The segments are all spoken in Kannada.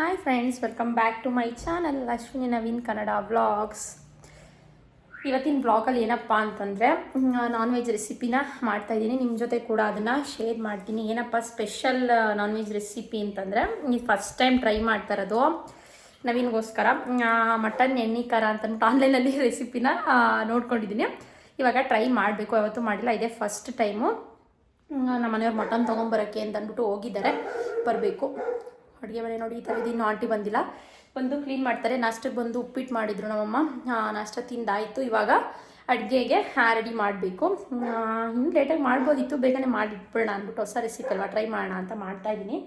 Hi friends welcome back to my channel Lakshmi Naveen Kannada vlogs ಇವತ್ತಿನ ಬ್ಲಾಗಲ್ಲಿ ಏನಪ್ಪ ಅಂತಂದರೆ ನಾನ್ ವೆಜ್ ರೆಸಿಪಿನ ಮಾಡ್ತಾಯಿದ್ದೀನಿ ನಿಮ್ಮ ಜೊತೆ ಕೂಡ ಅದನ್ನು ಶೇರ್ ಮಾಡ್ತೀನಿ. ಏನಪ್ಪ ಸ್ಪೆಷಲ್ ನಾನ್ ವೆಜ್ ರೆಸಿಪಿ ಅಂತಂದರೆ ನೀವು ಫಸ್ಟ್ ಟೈಮ್ ಟ್ರೈ ಮಾಡ್ತಾ ಇರೋದು ನವೀನ್ಗೋಸ್ಕರ. ಮಟನ್, ಎಣ್ಣೆ, ಖಾರ ಅಂತಂದ್ಬಿಟ್ಟು ಆನ್ಲೈನಲ್ಲಿ ರೆಸಿಪಿನ ನೋಡ್ಕೊಂಡಿದ್ದೀನಿ. ಇವಾಗ ಟ್ರೈ ಮಾಡಬೇಕು. ಯಾವತ್ತೂ ಮಾಡಿಲ್ಲ. ಇದೇ ಫಸ್ಟ್ ಟೈಮು ನಮ್ಮ ಮನೆಯವ್ರು ಮಟನ್ ತೊಗೊಂಬರೋಕ್ಕೆ ಅಂತ ಅಂದ್ಬಿಟ್ಟು ಹೋಗಿದ್ದಾರೆ. ಬರಬೇಕು. ಅಡುಗೆ ಮನೆ ನೋಡಿ ಈ ಥರ ಇದು ಆಂಟಿ ಬಂದಿಲ್ಲ. ಬಂದು ಕ್ಲೀನ್ ಮಾಡ್ತಾರೆ. ನಾಷ್ಟಕ್ಕೆ ಬಂದು ಉಪ್ಪಿಟ್ಟು ಮಾಡಿದ್ರು ನಮ್ಮಮ್ಮ. ನಾಷ್ಟ ತಿಂದಾಯಿತು. ಇವಾಗ ಅಡುಗೆಗೆ ರೆಡಿ ಮಾಡಬೇಕು. ಇನ್ನು ಲೇಟಾಗಿ ಮಾಡ್ಬೋದಿತ್ತು. ಬೇಗನೆ ಮಾಡಿಟ್ಬಿಡೋಣ ಅಂದ್ಬಿಟ್ಟು ಹೊಸ ರೆಸಿಪಿ ಅಲ್ವಾ? ಟ್ರೈ ಮಾಡೋಣ ಅಂತ ಮಾಡ್ತಾಯಿದ್ದೀನಿ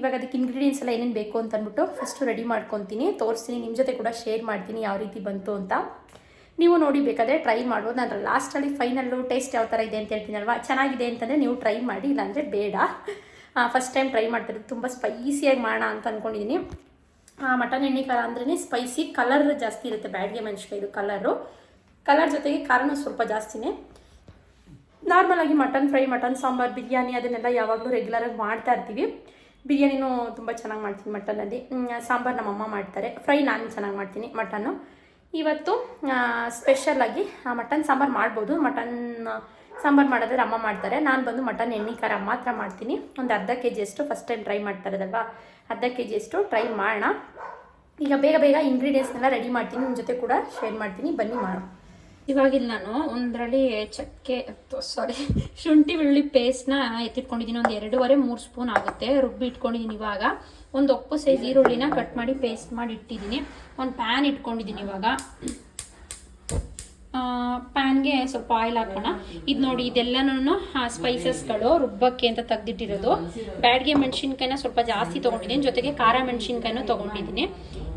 ಇವಾಗ ಅದಕ್ಕೆ ಇಂಗ್ರೀಡಿಯೆಂಟ್ಸ್ ಎಲ್ಲ ಏನೇನು ಬೇಕು ಅಂತ ಅಂದ್ಬಿಟ್ಟು ಫಸ್ಟು ರೆಡಿ ಮಾಡ್ಕೊತೀನಿ. ತೋರಿಸ್ತೀನಿ. ನಿಮ್ಮ ಜೊತೆ ಕೂಡ ಶೇರ್ ಮಾಡ್ತೀನಿ ಯಾವ ರೀತಿ ಬಂತು ಅಂತ. ನೀವು ನೋಡಿ ಬೇಕಾದರೆ ಟ್ರೈ ಮಾಡ್ಬೋದು. ನಾನು ಲಾಸ್ಟಲ್ಲಿ ಫೈನಲ್ಲು ಟೇಸ್ಟ್ ಯಾವ ಥರ ಇದೆ ಅಂತ ಹೇಳ್ತೀನಲ್ವಾ? ಚೆನ್ನಾಗಿದೆ ಅಂತಂದರೆ ನೀವು ಟ್ರೈ ಮಾಡಿ, ಇಲ್ಲಾಂದರೆ ಬೇಡ. ಫಸ್ಟ್ ಟೈಮ್ ಟ್ರೈ ಮಾಡ್ತಾರೆ ತುಂಬ ಸ್ಪೈಸಿಯಾಗಿ ಮಾಡೋಣ ಅಂತ ಅಂದ್ಕೊಂಡಿದ್ದೀನಿ ಮಟನ್ ಎಣ್ಣೆ ಖಾರ ಅಂದ್ರೇ ಸ್ಪೈಸಿ ಕಲರ್ ಜಾಸ್ತಿ ಇರುತ್ತೆ ಬ್ಯಾಡ್ಗೆ ಮೆಣಸಿನ್ಕಾಯಿ ಇದು ಕಲರು ಕಲರ್ ಜೊತೆಗೆ ಖಾರನೂ ಸ್ವಲ್ಪ ಜಾಸ್ತಿನೇ. ನಾರ್ಮಲ್ ಆಗಿ mutton fry, mutton sambar, biryani ಅದನ್ನೆಲ್ಲ ಯಾವಾಗಲೂ ರೆಗ್ಯುಲರಾಗಿ ಮಾಡ್ತಾ ಇರ್ತೀವಿ. ಬಿರಿಯಾನಿನೂ ತುಂಬ ಚೆನ್ನಾಗಿ ಮಾಡ್ತೀನಿ ಮಟನಲ್ಲಿ. ಸಾಂಬಾರು ನಮ್ಮಮ್ಮ ಮಾಡ್ತಾರೆ. ಫ್ರೈ ನಾನು ಚೆನ್ನಾಗಿ ಮಾಡ್ತೀನಿ ಮಟನ್ನು. ಇವತ್ತು ಸ್ಪೆಷಲಾಗಿ ಮಟನ್ ಸಾಂಬಾರು ಮಾಡ್ಬೋದು. ಮಟನ್ ಸಾಂಬಾರು ಮಾಡೋದ್ರೆ ಅಮ್ಮ ಮಾಡ್ತಾರೆ. ನಾನು ಬಂದು ಮಟನ್, ಎಣ್ಣೆ, ಖಾರ ಮಾತ್ರ ಮಾಡ್ತೀನಿ. ಒಂದು ಅರ್ಧ ಕೆ ಜಿಯಷ್ಟು ಫಸ್ಟ್ ಟೈಮ್ ಟ್ರೈ ಮಾಡ್ತಾ ಇರೋದಲ್ವಾ? ಅರ್ಧ ಕೆ ಜಿಯಷ್ಟು ಟ್ರೈ ಮಾಡೋಣ. ಈಗ ಬೇಗ ಬೇಗ ಇಂಗ್ರೀಡಿಯೆಂಟ್ಸ್ನೆಲ್ಲ ರೆಡಿ ಮಾಡ್ತೀನಿ. ನಿಮ್ಮ ಜೊತೆ ಕೂಡ ಶೇರ್ ಮಾಡ್ತೀನಿ. ಬನ್ನಿ ಮಾಡು. ಇವಾಗಿಲ್ಲ ನಾನು. ಒಂದರಲ್ಲಿ ಚಕ್ಕೆ ಸಾರಿ ಶುಂಠಿ ಬೆಳ್ಳಿ ಪೇಸ್ಟ್ನ ಎತ್ತಿಟ್ಕೊಂಡಿದ್ದೀನಿ. ಒಂದು ಎರಡೂವರೆ, ಮೂರು ಸ್ಪೂನ್ ಆಗುತ್ತೆ. ರುಬ್ಬಿ ಇಟ್ಕೊಂಡಿದ್ದೀನಿ ಇವಾಗ. ಒಂದು ಒಪ್ಪು ಸೈಜ್ ಈರುಳ್ಳಿನ ಕಟ್ ಮಾಡಿ ಪೇಸ್ಟ್ ಮಾಡಿ ಇಟ್ಟಿದ್ದೀನಿ. ಒಂದು ಪ್ಯಾನ್ ಇಟ್ಕೊಂಡಿದ್ದೀನಿ ಇವಾಗ. ಪ್ಯಾನ್ಗೆ ಸ್ವಲ್ಪ ಆಯಿಲ್ ಹಾಕೋಣ. ಇದು ನೋಡಿ ಇದೆಲ್ಲನೂ ಸ್ಪೈಸಸ್ಗಳು ರುಬ್ಬಕ್ಕೆ ಅಂತ ತೆಗ್ದಿಟ್ಟಿರೋದು. ಬ್ಯಾಡ್ಗೆ ಮೆಣಸಿನ್ಕಾಯಿನ ಸ್ವಲ್ಪ ಜಾಸ್ತಿ ತೊಗೊಂಡಿದ್ದೀನಿ. ಜೊತೆಗೆ ಖಾರ ಮೆಣಸಿನ್ಕಾಯಿನೂ ತೊಗೊಂಡಿದ್ದೀನಿ.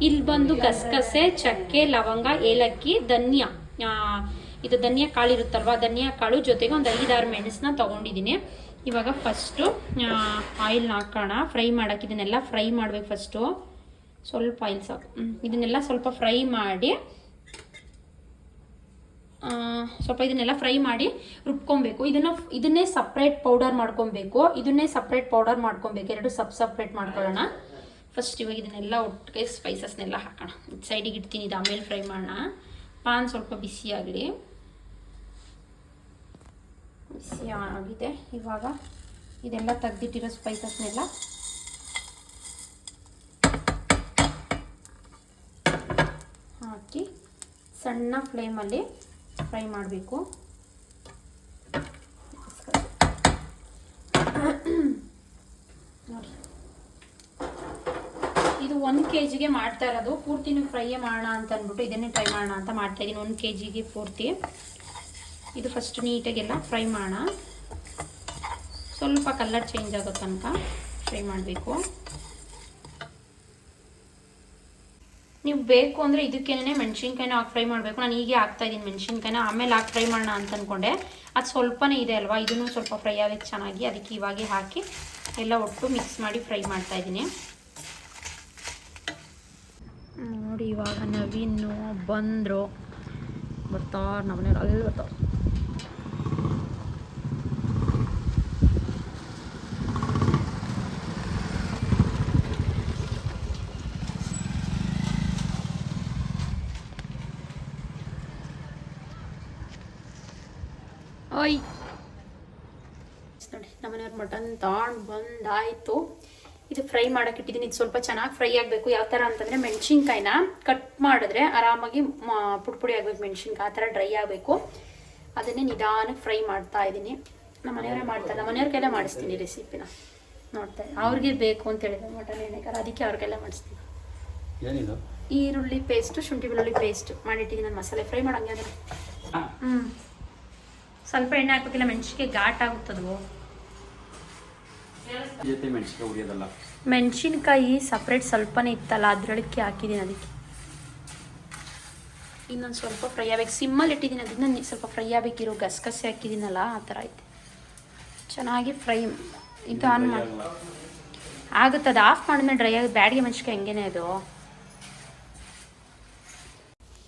ಇಲ್ಲಿ ಬಂದು ಗಸಗಸೆ, ಚಕ್ಕೆ, ಲವಂಗ, ಏಲಕ್ಕಿ, ಧನ್ಯ. ಇದು ಧನಿಯಾ ಕಾಳು ಇರುತ್ತಲ್ವ? ಧನ್ಯಾ ಕಾಳು, ಜೊತೆಗೆ ಒಂದು ಐದಾರು ಮೆಣಸನ್ನ ತೊಗೊಂಡಿದ್ದೀನಿ. ಇವಾಗ ಫಸ್ಟು ಆಯಿಲ್ನ ಹಾಕೋಣ. ಫ್ರೈ ಮಾಡೋಕೆ ಇದನ್ನೆಲ್ಲ ಫ್ರೈ ಮಾಡ್ಬೇಕು ಫಸ್ಟು ಸ್ವಲ್ಪ ಆಯಿಲ್ ಸಾಕು. ಇದನ್ನೆಲ್ಲ ಸ್ವಲ್ಪ ಫ್ರೈ ಮಾಡಿ ಸ್ವಲ್ಪ ಇದನ್ನೆಲ್ಲ ಫ್ರೈ ಮಾಡಿ ರುಬ್ಕೊಬೇಕು. ಇದನ್ನ ಇದನ್ನೇ ಸಪ್ರೇಟ್ ಪೌಡರ್ ಮಾಡ್ಕೊಬೇಕು. ಇದನ್ನೇ ಸಪ್ರೇಟ್ ಪೌಡರ್ ಮಾಡ್ಕೊಬೇಕು. ಎರಡು ಸಬ್ ಸಪ್ರೇಟ್ ಮಾಡ್ಕೊಳ್ಳೋಣ. ಫಸ್ಟ್ ಇವಾಗ ಇದನ್ನೆಲ್ಲ ಒಟ್ಟಿಗೆ ಸ್ಪೈಸಸ್ನೆಲ್ಲ ಹಾಕೋಣ. ಸೈಡಿಗೆ ಇಡ್ತೀನಿ, ಇದು ಆಮೇಲೆ ಫ್ರೈ ಮಾಡೋಣ. ಪಾನ್ ಸ್ವಲ್ಪ ಬಿಸಿ ಆಗಲಿ. ಬಿಸಿ ಆಗಿದೆ. ಇವಾಗ ಇದೆಲ್ಲ ತೆಗ್ದಿಟ್ಟಿರೋ ಸ್ಪೈಸಸ್ನೆಲ್ಲ ಹಾಕಿ ಸಣ್ಣ ಫ್ಲೇಮಲ್ಲಿ ಫ್ರೈ ಮಾಡಬೇಕು. ಇದು ಒಂದು ಕೆ ಜಿಗೆ ಮಾಡ್ತಾ ಇರೋದು. ಪೂರ್ತಿನೂ ಫ್ರೈಯೇ ಮಾಡೋಣ ಅಂತ ಅಂದ್ಬಿಟ್ಟು ಇದನ್ನೇ ಟ್ರೈ ಮಾಡೋಣ ಅಂತ ಮಾಡ್ತಾ ಇದ್ದೀನಿ ಒಂದು ಕೆ ಜಿಗೆ ಪೂರ್ತಿ. ಇದು ಫಸ್ಟ್ ನೀಟಾಗೆಲ್ಲ ಫ್ರೈ ಮಾಡೋಣ. ಸ್ವಲ್ಪ ಕಲರ್ ಚೇಂಜ್ ಆಗೋ ತನಕ ಫ್ರೈ ಮಾಡಬೇಕು. ನೀವು ಬೇಕು ಅಂದರೆ ಇದಕ್ಕೇನೆ ಮೆಣಸಿನ್ಕಾಯಿನ ಹಾಕಿ ಫ್ರೈ ಮಾಡಬೇಕು. ನಾನು ಹೀಗೆ ಹಾಕ್ತಾ ಇದ್ದೀನಿ ಮೆಣಸಿನ್ಕಾಯಿನ. ಆಮೇಲೆ ಹಾಕಿ ಫ್ರೈ ಮಾಡೋಣ ಅಂತ ಅಂದ್ಕೊಂಡೆ ಅದು ಸ್ವಲ್ಪನೇ ಇದೆ ಅಲ್ವಾ? ಇದನ್ನು ಸ್ವಲ್ಪ ಫ್ರೈ ಆಗಕ್ಕೆ ಚೆನ್ನಾಗಿ ಅದಕ್ಕೆ ಇವಾಗೆ ಹಾಕಿ ಎಲ್ಲ ಒಟ್ಟು ಮಿಕ್ಸ್ ಮಾಡಿ ಫ್ರೈ ಮಾಡ್ತಾ ಇದ್ದೀನಿ. ನೋಡಿ ಇವಾಗ ನವೀನು ಬಂದರು. ಬರ್ತಾರ ನಮ್ಮನೆಯವ್ರು ಅಲ್ಲಿ ಬರ್ತಾವ ಓಯ್ ನೋಡಿ ನಮ್ಮನೆಯವ್ರ ಮಟನ್ ತಗೊಂಡು ಬಂದಾಯಿತು. ಇದು ಫ್ರೈ ಮಾಡಕ್ಕೆ ಇಟ್ಟಿದ್ದೀನಿ. ಇದು ಸ್ವಲ್ಪ ಚೆನ್ನಾಗಿ ಫ್ರೈ ಆಗಬೇಕು. ಯಾವ ಥರ ಅಂತಂದರೆ ಮೆಣಸಿನ್ಕಾಯಿನ ಕಟ್ ಮಾಡಿದ್ರೆ ಆರಾಮಾಗಿ ಪುಡಿಪುಡಿ ಪುಡಿ ಪುಡಿ ಆಗಬೇಕು ಮೆಣಸಿನ್ಕಾಯಿ ಆ ಥರ ಡ್ರೈ ಆಗಬೇಕು. ಅದನ್ನೇ ನಿಧಾನಕ್ಕೆ ಫ್ರೈ ಮಾಡ್ತಾ ಇದ್ದೀನಿ. ನಮ್ಮ ಮನೆಯವರೇ ಮಾಡ್ತಾರೆ. ನಮ್ಮ ಮನೆಯವ್ರ ಕೈಲೇ ಮಾಡಿಸ್ತೀನಿ ರೆಸಿಪಿನ ನೋಡ್ತಾ ಅವ್ರಿಗೆ ಬೇಕು ಅಂತ ಹೇಳಿದ್ರೆ ಮಟನ್ ಏನೇಕಾರ ಅದಕ್ಕೆ ಅವ್ರಿಗೆಲ್ಲ ಮಾಡಿಸ್ತೀನಿ. ಈರುಳ್ಳಿ ಪೇಸ್ಟು ಶುಂಠಿ ಬೆಳ್ಳುಳ್ಳಿ ಪೇಸ್ಟ್ ಮಾಡಿಟ್ಟಿದ್ದೀನಿ. ನಾನು ಮಸಾಲೆ ಫ್ರೈ ಮಾಡಂಗೆ ಅದನ್ನು ಹ್ಞೂ ಸ್ವಲ್ಪ ಎಣ್ಣೆ ಹಾಕ್ಬೇಕಿಲ್ಲ ಮೆಣಸಿಗೆ ಘಾಟ್ ಆಗುತ್ತದವು ಜೊತೆ ಉರಿಯೋದಲ್ಲ ಮೆಣಸಿನ್ಕಾಯಿ ಸಪ್ರೇಟ್ ಸ್ವಲ್ಪನೇ ಇತ್ತಲ್ಲ ಅದರೊಳಕ್ಕೆ ಹಾಕಿದ್ದೀನಿ ಅದಕ್ಕೆ. ಇನ್ನೊಂದು ಸ್ವಲ್ಪ ಫ್ರೈ ಆಗ್ಬೇಕು. ಸಿಮ್ಮಲ್ಲಿ ಇಟ್ಟಿದ್ದೀನಿ ಅದನ್ನ ಸ್ವಲ್ಪ ಫ್ರೈ ಆಗಬೇಕಿರೋ ಗಸಗಸೆ ಹಾಕಿದ್ದೀನಲ್ಲ ಆ ಥರ ಐತೆ ಚೆನ್ನಾಗಿ ಫ್ರೈ ಇದು ಆನ್ ಮಾಡಿ. ಆಗುತ್ತೆ ಅದು ಆಫ್ ಮಾಡಿದ್ಮೇಲೆ ಡ್ರೈ ಆಗಿ ಬ್ಯಾಡಿಗೆ ಮೆಣಸಿನ್ಕಾಯಿ ಹೆಂಗೇನೆ ಅದು.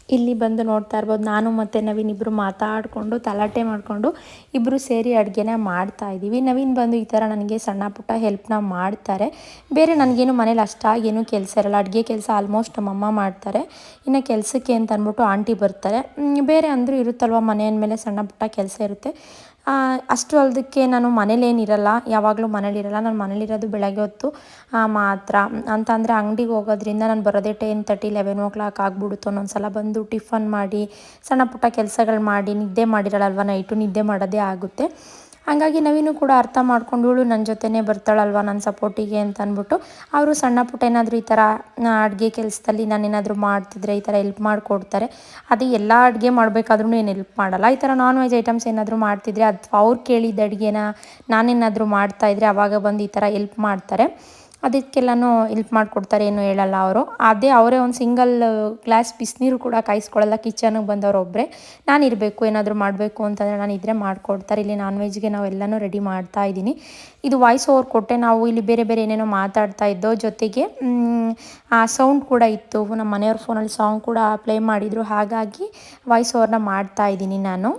ಇಲ್ಲಿ ಬಂದು ನೋಡ್ತಾ ಇರ್ಬೋದು. ನಾನು ಮತ್ತು ನವೀನ್ ಇಬ್ಬರು ಮಾತಾಡಿಕೊಂಡು ತಲಾಟೆ ಮಾಡಿಕೊಂಡು ಇಬ್ಬರು ಸೇರಿ ಅಡುಗೆನ ಮಾಡ್ತಾ ಇದ್ದೀವಿ. ನವೀನ್ ಬಂದು ಈ ಥರ ನನಗೆ ಸಣ್ಣ ಪುಟ್ಟ ಹೆಲ್ಪ್ನ ಮಾಡ್ತಾರೆ. ಬೇರೆ ನನಗೇನು ಮನೇಲಿ ಅಷ್ಟಾಗೇನು ಕೆಲಸ ಇರಲ್ಲ. ಅಡುಗೆ ಕೆಲಸ ಆಲ್ಮೋಸ್ಟ್ ನಮ್ಮಮ್ಮ ಮಾಡ್ತಾರೆ. ಇನ್ನು ಕೆಲಸಕ್ಕೆ ಅಂತ ಅಂದ್ಬಿಟ್ಟು ಆಂಟಿ ಬರ್ತಾರೆ. ಬೇರೆ ಅಂದರೂ ಇರುತ್ತಲ್ವ? ಮನೆ ಅಂದಮೇಲೆ ಸಣ್ಣ ಪುಟ್ಟ ಕೆಲಸ ಇರುತ್ತೆ. ಅಷ್ಟು ಅಲ್ದಕ್ಕೆ ನಾನು ಮನೇಲೇನಿರಲ್ಲ ಯಾವಾಗಲೂ ಮನೇಲಿರಲ್ಲ ನಾನು ಮನೇಲಿರೋದು ಬೆಳಗ್ಗೆ ಹೊತ್ತು ಮಾತ್ರ. ಅಂತ ಅಂದರೆ ಅಂಗಡಿಗೆ ಹೋಗೋದ್ರಿಂದ ನಾನು ಬರೋದೇ ten thirty eleven o'clock ಆಗ್ಬಿಡುತ್ತೆ. ಒಂದೊಂದ್ಸಲ ಬಂದು ಟಿಫನ್ ಮಾಡಿ ಸಣ್ಣ ಪುಟ್ಟ ಕೆಲಸಗಳು ಮಾಡಿ, ನಿದ್ದೆ ಮಾಡಿರಲ್ಲಲ್ವ ನೈಟು ನಿದ್ದೆ ಮಾಡೋದೇ ಆಗುತ್ತೆ. ಹಾಗಾಗಿ ನವೀನು ಕೂಡ ಅರ್ಥ ಮಾಡ್ಕೊಂಡು ಇವಳು ನನ್ನ ಜೊತೆನೇ ಬರ್ತಾಳಲ್ವ ನನ್ನ ಸಪೋರ್ಟಿಗೆ ಅಂತ ಅಂದ್ಬಿಟ್ಟು ಅವರು ಸಣ್ಣ ಪುಟ್ಟ ಏನಾದರೂ ಈ ಥರ ಅಡುಗೆ ಕೆಲಸದಲ್ಲಿ ನಾನೇನಾದರೂ ಮಾಡ್ತಿದ್ರೆ ಈ ಥರ ಹೆಲ್ಪ್ ಮಾಡಿಕೊಡ್ತಾರೆ. ಅದು ಎಲ್ಲ ಅಡುಗೆ ಮಾಡಬೇಕಾದ್ರೂ ಏನು ಹೆಲ್ಪ್ ಮಾಡಲ್ಲ. ಈ ಥರ ನಾನ್ ವೆಜ್ ಐಟಮ್ಸ್ ಏನಾದರೂ ಮಾಡ್ತಿದ್ರೆ ಅಥವಾ ಅವ್ರು ಕೇಳಿದ ಅಡುಗೆನ ನಾನೇನಾದರೂ ಮಾಡ್ತಾಯಿದ್ರೆ ಅವಾಗ ಬಂದು ಈ ಥರ ಹೆಲ್ಪ್ ಮಾಡ್ತಾರೆ. ಅದಕ್ಕೆಲ್ಲನೂ ಹೆಲ್ಪ್ ಮಾಡಿಕೊಡ್ತಾರೆ ಏನು ಹೇಳಲ್ಲ ಅವರು. ಅದೇ ಅವರೇ ಒಂದು ಸಿಂಗಲ್ ಗ್ಲಾಸ್ ಬಿಸಿನೀರು ಕೂಡ ಕಾಯಿಸ್ಕೊಳ್ಳಲ್ಲ ಕಿಚನಿಗೆ ಬಂದವರು ಒಬ್ಬರೇ ನಾನು ಇರಬೇಕು, ಏನಾದರೂ ಮಾಡಬೇಕು ಅಂತಂದರೆ ನಾನು ಇದ್ರೆ ಮಾಡಿಕೊಡ್ತಾರೆ. ಇಲ್ಲಿ ನಾನ್ ವೆಜ್ಗೆ ನಾವು ಎಲ್ಲನೂ ರೆಡಿ ಮಾಡ್ತಾ ಇದ್ದೀನಿ. ಇದು ವಾಯ್ಸ್ ಓವರ್ ಕೊಟ್ಟೆ ನಾವು ಇಲ್ಲಿ ಬೇರೆ ಬೇರೆ ಏನೇನೋ ಮಾತಾಡ್ತಾ ಇದ್ದೋ ಜೊತೆಗೆ ಆ ಸೌಂಡ್ ಕೂಡ ಇತ್ತು. ನಮ್ಮ ಮನೆಯವ್ರ ಫೋನಲ್ಲಿ ಸಾಂಗ್ ಕೂಡ ಪ್ಲೇ ಮಾಡಿದರು. ಹಾಗಾಗಿ ವಾಯ್ಸ್ ಓವರ್ನ ಮಾಡ್ತಾ ಇದ್ದೀನಿ ನಾನು.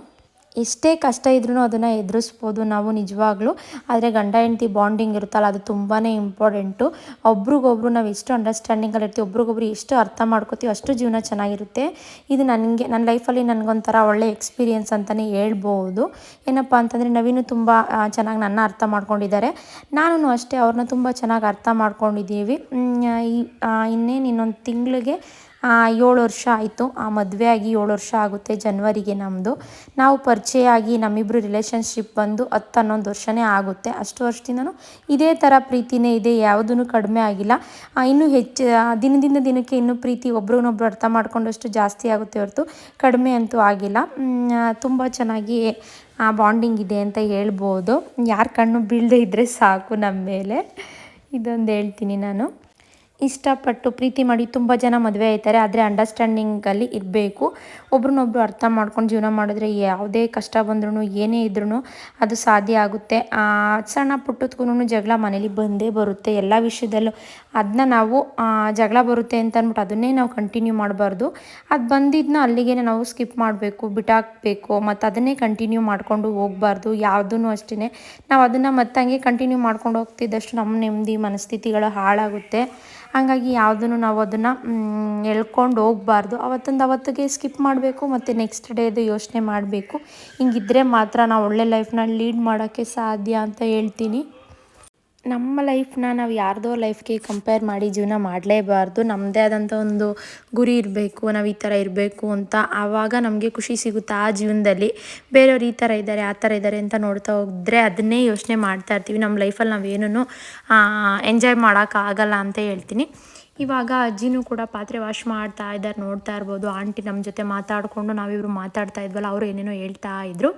ಎಷ್ಟೇ ಕಷ್ಟ ಇದ್ರೂ ಅದನ್ನು ಎದುರಿಸ್ಬೋದು ನಾವು ನಿಜವಾಗ್ಲೂ. ಆದರೆ ಗಂಡ ಹೆಂಡತಿ ಬಾಂಡಿಂಗ್ ಇರುತ್ತಲ್ಲ, ಅದು ತುಂಬಾ ಇಂಪಾರ್ಟೆಂಟು ಒಬ್ರಿಗೊಬ್ರು ನಾವು ಎಷ್ಟು ಅಂಡರ್ಸ್ಟ್ಯಾಂಡಿಂಗಲ್ಲಿ ಇರ್ತೀವಿ, ಒಬ್ರಿಗೊಬ್ರು ಎಷ್ಟು ಅರ್ಥ ಮಾಡ್ಕೋತೀವಿ ಅಷ್ಟು ಜೀವನ ಚೆನ್ನಾಗಿರುತ್ತೆ. ಇದು ನನಗೆ ನನ್ನ ಲೈಫಲ್ಲಿ ನನಗೊಂಥರ ಒಳ್ಳೆ ಎಕ್ಸ್ಪೀರಿಯೆನ್ಸ್ ಅಂತಲೇ ಹೇಳ್ಬೋದು. ಏನಪ್ಪ ಅಂತಂದರೆ ನವೀನು ತುಂಬ ಚೆನ್ನಾಗಿ ನನ್ನ ಅರ್ಥ ಮಾಡ್ಕೊಂಡಿದ್ದಾರೆ. ನಾನು ಅಷ್ಟೇ ಅವ್ರನ್ನ ತುಂಬ ಚೆನ್ನಾಗಿ ಅರ್ಥ ಮಾಡ್ಕೊಂಡಿದ್ದೀವಿ. ಇನ್ನೇನು ಇನ್ನೊಂದು ತಿಂಗಳಿಗೆ ಏಳು ವರ್ಷ ಆಯಿತು. ಆ, ಮದುವೆ ಆಗಿ ಏಳು ವರ್ಷ ಆಗುತ್ತೆ ಜನ್ವರಿಗೆ ನಮ್ಮದು ನಾವು ಪರಿಚಯ ಆಗಿ ನಮ್ಮಿಬ್ಬರು ರಿಲೇಷನ್ಶಿಪ್ ಬಂದು ಹತ್ತು, ಹನ್ನೊಂದು ವರ್ಷನೇ ಆಗುತ್ತೆ. ಅಷ್ಟು ವರ್ಷದಿಂದನೂ ಇದೇ ಥರ ಪ್ರೀತಿನೇ ಇದೆ ಯಾವುದೂ ಕಡಿಮೆ ಆಗಿಲ್ಲ. ಇನ್ನೂ ಹೆಚ್ಚು ದಿನದಿಂದ ದಿನಕ್ಕೆ ಇನ್ನೂ ಪ್ರೀತಿ ಒಬ್ರನ್ನೊಬ್ರು ಅರ್ಥ ಮಾಡ್ಕೊಂಡಷ್ಟು ಜಾಸ್ತಿ ಆಗುತ್ತೆ ಹೊರತು ಕಡಿಮೆ ಅಂತೂ ಆಗಿಲ್ಲ. ತುಂಬ ಚೆನ್ನಾಗಿ ಬಾಂಡಿಂಗ್ ಇದೆ ಅಂತ ಹೇಳ್ಬೋದು. ಯಾರ ಕಣ್ಣು ಬೀಳದೆ ಇದ್ದರೆ ಸಾಕು ನಮ್ಮ ಮೇಲೆ. ಇದೊಂದು ಹೇಳ್ತೀನಿ ನಾನು. ಇಷ್ಟಪಟ್ಟು ಪ್ರೀತಿ ಮಾಡಿ ತುಂಬ ಜನ ಮದುವೆ ಆಯ್ತಾರೆ, ಆದರೆ ಅಂಡರ್ಸ್ಟ್ಯಾಂಡಿಂಗಲ್ಲಿ ಇರಬೇಕು. ಒಬ್ರನ್ನೊಬ್ರು ಅರ್ಥ ಮಾಡ್ಕೊಂಡು ಜೀವನ ಮಾಡಿದ್ರೆ ಯಾವುದೇ ಕಷ್ಟ ಬಂದ್ರೂ ಏನೇ ಇದ್ರೂ ಅದು ಸಾಧ್ಯ ಆಗುತ್ತೆ. ಸಣ್ಣ ಪುಟ್ಟದ್ಕೂ ಜಗಳ ಮನೇಲಿ ಬಂದೇ ಬರುತ್ತೆ. ಎಲ್ಲ ವಿಷಯದಲ್ಲೂ ಅದನ್ನ ನಾವು ಜಗಳ ಬರುತ್ತೆ ಅಂತ ಅಂದ್ಬಿಟ್ಟು ಅದನ್ನೇ ನಾವು ಕಂಟಿನ್ಯೂ ಮಾಡಬಾರ್ದು. ಅದು ಬಂದಿದ್ದನ್ನ ಅಲ್ಲಿಗೆ ನಾವು ಸ್ಕಿಪ್ ಮಾಡಬೇಕು, ಬಿಟ್ಟಾಕಬೇಕು, ಮತ್ತು ಅದನ್ನೇ ಕಂಟಿನ್ಯೂ ಮಾಡಿಕೊಂಡು ಹೋಗಬಾರ್ದು. ಯಾವುದೂ ಅಷ್ಟೇ ನಾವು ಅದನ್ನು ಮತ್ತೆ ಕಂಟಿನ್ಯೂ ಮಾಡ್ಕೊಂಡು ಹೋಗ್ತಿದ್ದಷ್ಟು ನಮ್ಮ ನೆಮ್ಮದಿ, ಮನಸ್ಥಿತಿಗಳು ಹಾಳಾಗುತ್ತೆ. ಹಾಗಾಗಿ ಯಾವುದನ್ನು ನಾವು ಅದನ್ನು ಎಳ್ಕೊಂಡು ಹೋಗ್ಬಾರ್ದು. ಅವತ್ತೊಂದು ಅವತ್ತಿಗೆ ಸ್ಕಿಪ್ ಮಾಡಬೇಕು, ಮತ್ತು ನೆಕ್ಸ್ಟ್ ಡೇದು ಯೋಚನೆ ಮಾಡಬೇಕು. ಹಿಂಗಿದ್ರೆ ಮಾತ್ರ ನಾವು ಒಳ್ಳೆ ಲೈಫ್ನ ಲೀಡ್ ಮಾಡೋಕ್ಕೆ ಸಾಧ್ಯ ಅಂತ ಹೇಳ್ತೀನಿ. ನಮ್ಮ ಲೈಫ್ನ ನಾವು ಯಾರ್ದೋ ಲೈಫ್ಗೆ ಕಂಪೇರ್ ಮಾಡಿ ಜೀವನ ಮಾಡಲೇಬಾರ್ದು. ನಮ್ಮದೇ ಆದಂಥ ಒಂದು ಗುರಿ ಇರಬೇಕು, ನಾವು ಈ ಥರ ಇರಬೇಕು ಅಂತ ಆವಾಗ ನಮಗೆ ಖುಷಿ ಸಿಗುತ್ತೆ ಆ ಜೀವನದಲ್ಲಿ? ಬೇರೆಯವ್ರು ಈ ಥರ ಇದ್ದಾರೆ ಆ ಥರ ಇದ್ದಾರೆ ಅಂತ ನೋಡ್ತಾ ಹೋದರೆ ಅದನ್ನೇ ಯೋಚನೆ ಮಾಡ್ತಾ ಇರ್ತೀವಿ. ನಮ್ಮ ಲೈಫಲ್ಲಿ ನಾವೇನೂ ಎಂಜಾಯ್ ಮಾಡೋಕ್ಕಾಗಲ್ಲ ಅಂತ ಹೇಳ್ತೀನಿ. ಇವಾಗ ಅಜ್ಜಿನೂ ಕೂಡ ಪಾತ್ರೆ ವಾಶ್ ಮಾಡ್ತಾ ಇದ್ದಾರೆ ನೋಡ್ತಾ ಇರ್ಬೋದು. ಆಂಟಿ ನಮ್ಮ ಜೊತೆ ಮಾತಾಡಿಕೊಂಡು ನಾವಿಬ್ರು ಮಾತಾಡ್ತಾ ಇದ್ವಲ್ಲ, ಅವರು ಏನೇನೋ ಹೇಳ್ತಾ ಇದ್ರು.